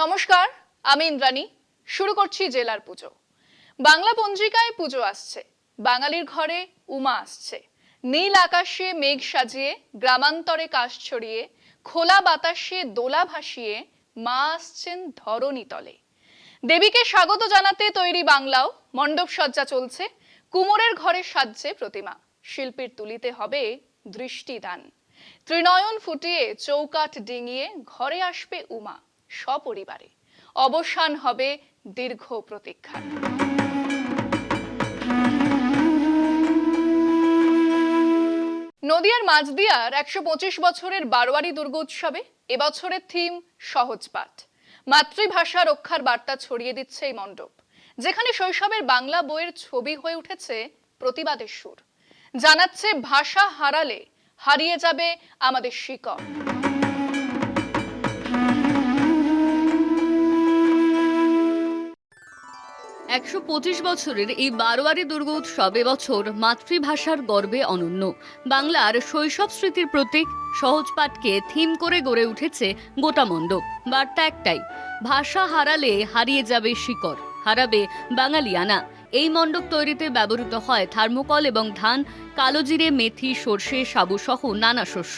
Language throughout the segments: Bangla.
নমস্কার, আমি ইন্দ্রাণী। শুরু করছি জেলার পুজো। বাংলা পঞ্জিকায় পুজো আসছে। বাঙালির ঘরে উমা আসছে। নীল আকাশে মেঘ সাজিয়ে, গ্রামান্তরে কাশ ছড়িয়ে, খোলা বাতাসে দোলা ভাসিয়ে মা আসছেন ধরণী তলে। দেবীকে স্বাগত জানাতে তৈরি বাংলাও, মণ্ডপ সজ্জা চলছে। কুমোরের ঘরে সাজছে প্রতিমা। শিল্পীর তুলিতে হবে দৃষ্টিদান। ত্রিনয়ন ফুটিয়ে চৌকাঠ ডিঙিয়ে ঘরে আসবে উমা। সপরিবারে। অবসান হবে দীর্ঘ প্রতীক্ষার। নদিয়ার মাঝদিয়ার একশো পঁচিশ বছরের বারোয়ারি দুর্গোৎসবে এবছরের থিম সহজ পাঠ। মাতৃভাষা রক্ষার বার্তা ছড়িয়ে দিচ্ছে এই মণ্ডপ, যেখানে শৈশবের বাংলা বইয়ের ছবি হয়ে উঠেছে প্রতিবাদের সুর। জানাচ্ছে ভাষা হারালে হারিয়ে যাবে আমাদের শিকড়। একশো পঁচিশ বছরের এই বারোয়ারি দুর্গ উৎসব এবছর মাতৃভাষার গর্বে অনন্য। বাংলার শৈশব স্মৃতির প্রতীক, সহজ পাঠকে থিম করে গড়ে উঠেছে গোটা মণ্ডপ। বার্তা একটাই, ভাষা হারালে হারিয়ে যাবে শিকড়, হারাবে বাঙালিয়ানা এই মণ্ডপ তৈরিতে ব্যবহৃত হয় থার্মোকল এবং ধান কালোজিরে মেথি, সর্ষে, সাবু সহ নানা শস্য।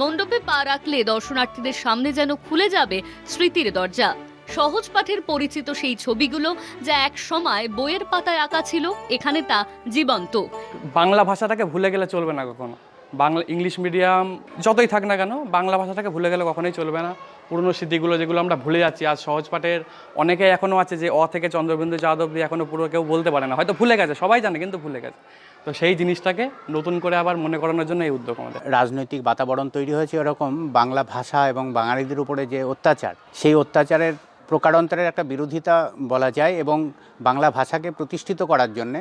মণ্ডপে পা রাখলে দর্শনার্থীদের সামনে যেন খুলে যাবে স্মৃতির দরজা। সহজ পাঠের পরিচিত সেই ছবিগুলো যা এক সময় বইয়ের পাতায় আঁকা ছিল এখানে তা জীবন্ত। বাংলা ভাষাটাকে ভুলে গেলে চলবে না কখনো। বাংলা ইংলিশ মিডিয়াম যতই থাক না কেন বাংলা ভাষাটাকে ভুলে গেলে কখনোই চলবে না। পুরনো স্মৃতিগুলো যেগুলো আমরা ভুলে যাচ্ছি আর সহজ পাঠের অনেকে এখনও আছে যে অ থেকে চন্দ্রবিন্দু যাদব দিয়ে এখনও পুরো কেউ বলতে পারে না। হয়তো ভুলে গেছে সবাই জানে কিন্তু ভুলে গেছে। তো সেই জিনিসটাকে নতুন করে আবার মনে করানোর জন্য এই উদ্যোগ আমাদের। রাজনৈতিক বাতাবরণ তৈরি হয়েছে এরকম বাংলা ভাষা এবং বাঙালিদের উপরে যে অত্যাচার সেই অত্যাচারের প্রকারান্তরের একটা বিরোধিতা বলা যায় এবং বাংলা ভাষাকে প্রতিষ্ঠিত করার জন্যে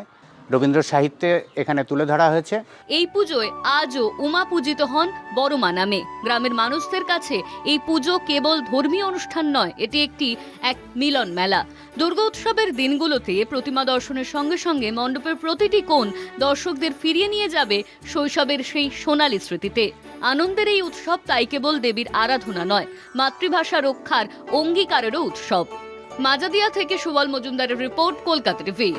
রবীন্দ্র সাহিত্যে এখানে তুলে ধরা হয়েছে। এই পুজোয় আজও উমা পূজিত হন বড়মা নামে। গ্রামের মানুষদের কাছে এই পুজো কেবল ধর্মীয় অনুষ্ঠান নয়, এটি একটি এক মিলন মেলা। দুর্গোৎসবের দিনগুলোতে প্রতিমা দর্শনের সঙ্গে সঙ্গে মণ্ডপের প্রতিটি কোণ দর্শকদের ফিরিয়ে নিয়ে যাবে শৈশবের সেই সোনালী স্মৃতিতে। আনন্দের এই উৎসব তাই কেবল দেবীর আরাধনা নয়, মাতৃভাষা রক্ষার অঙ্গীকারেরও উৎসব। মাজাদিয়া থেকে সুবল মজুমদারের রিপোর্ট, কলকাতা টিভি।